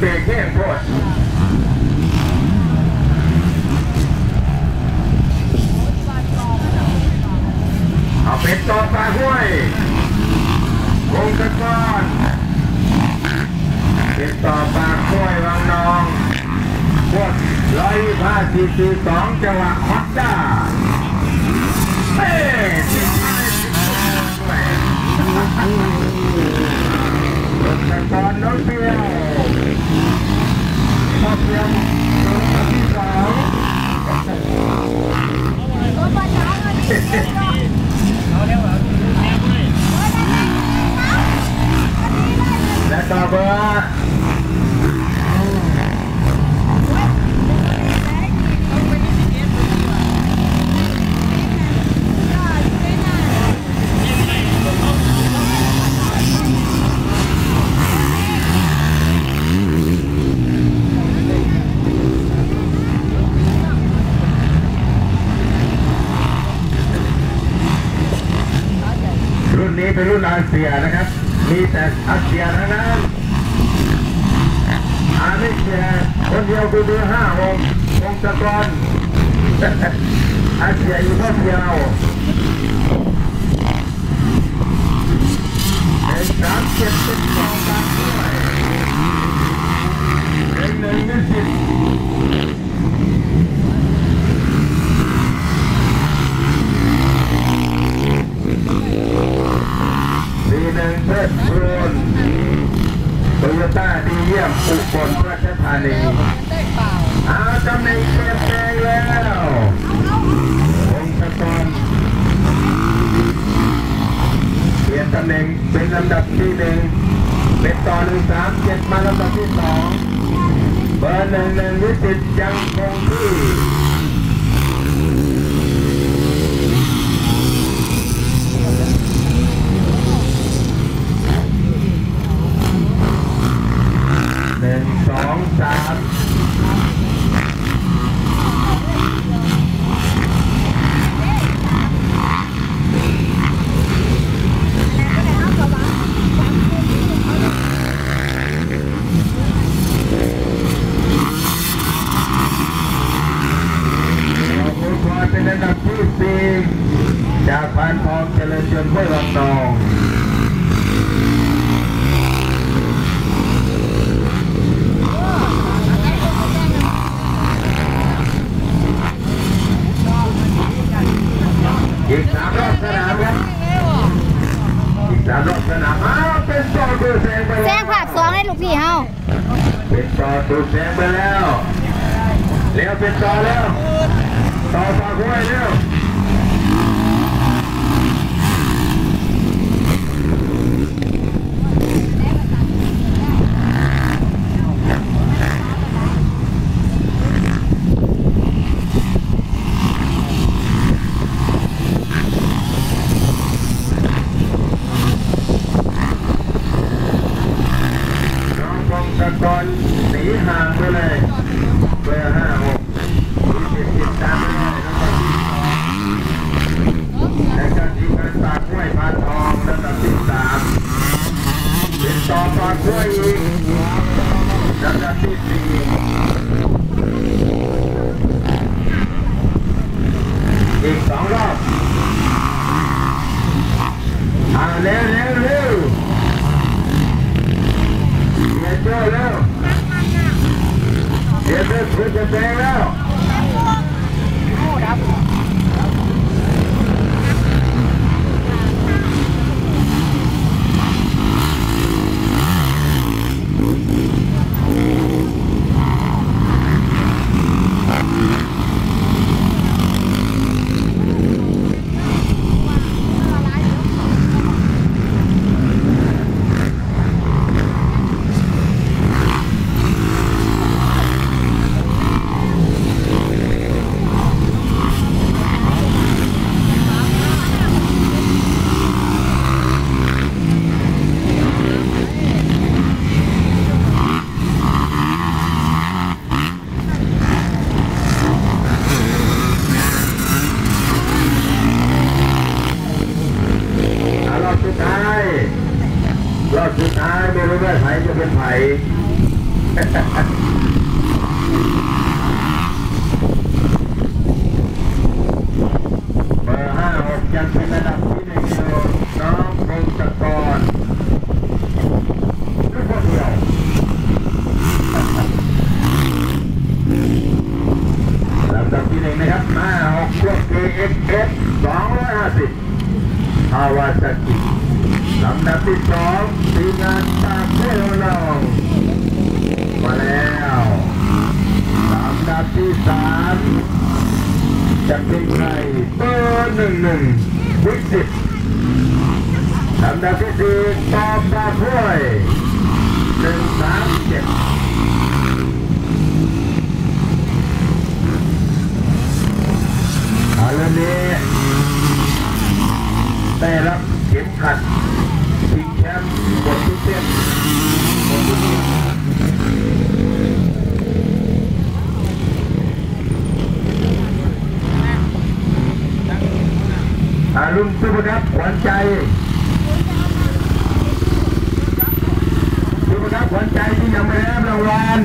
เบรกแห้งโพดเอาเป็ดต่อปลาห้วยวงตะกอนเป็ดต่อปลาห้วยวังนองพวกร้อยห้าสี่สี่สองจังหวะฮอตด้าเฮ้ที่ท้ายสิบหกแหม่วงตะกอนน้องเปียวพอเพียงตัวที่สอง และต่อเบอร์รุ่ นี้เป็นรุ่นอาเซียนะครับ มีแต่อาเซียทั้งนั้นอาไม่เซียคนเดียวคือเบอร์ห้าองค์องค์ตะกอนอาเซียอยู่เท่าเดียวเป็นสามเจ็ดเป็นสองตามด้วยเป็นหนึ่งเป็นสิบ ดีหนึ่งเพชรบูรณ์โตโยต้าดีเยี่ยมอุบลราชธานีเอาตำแหน่งเป็นแปลงแล้วองค์กรเปลี่ยนตำแหน่งเป็นลำดับที่หนึ่งเป็นต่อหนึ่งสามเจ็ดมาลำดับที่สองเบอร์หนึ่งหนึ่งวิสิตยังคงที่ หนึ่งสองสามเราคุณพลอยเป็นอันดับที่สี่จากพันทองเจริญยนต์ห้วยวังนอง อีกสามรอบสนามครับ อีกสามรอบสนามอ้าวเป็นต่อตัวแซงไปแซแล้วงภาคสองให้ลูกพี่เฮาเป็นต่อตัวแซงไปแล้วเร็วเป็นต่อแล้วต่อฝากไว้เร็วน้องพงศกรหนีห่างไปเลยเบอร์ห้าหกมีสิบติดตามไปเลยแล้วก็ทีมงานฝากห้วยพานทองระดับที่สามเป็นต่ อฝากห้วยอีกระดับที่สี่อีกสองรอบอ่าเร็วเร็วเร็วเดี๋ยวเจอแล้วเดี๋ยวเจอคุณจะแซงแล้ว ท้ายรอบสุดท้ายไม่รู้ว่าไผ่จะเป็นไผ่เบอร์ห้าหกยังเป็นระดับที่หนึ่งอยู่น้องพงศกรลูกคนเดียวลำดับที่หนึ่งนะครับห้าหกพวก KXS สองร้อยห้าสิบฮาวาซากิ ลำดับที่สองทีมงานตากเพื่อนเรามาแล้วลำดับที่สามจะเป็นใครเบอร์หนึ่งหนึ่งวิสิตลำดับที่สี่ปอปาพ้วยหนึ่งสามเจ็ดอาเรื่องนี้ได้รับ ข็มขัดชิงแชมป์บททุกเส้นบททุกเส้นอาลุงสุภครับขวัญใจสุภครับขวัญใจที่ยังไม่ได้รับรางวัล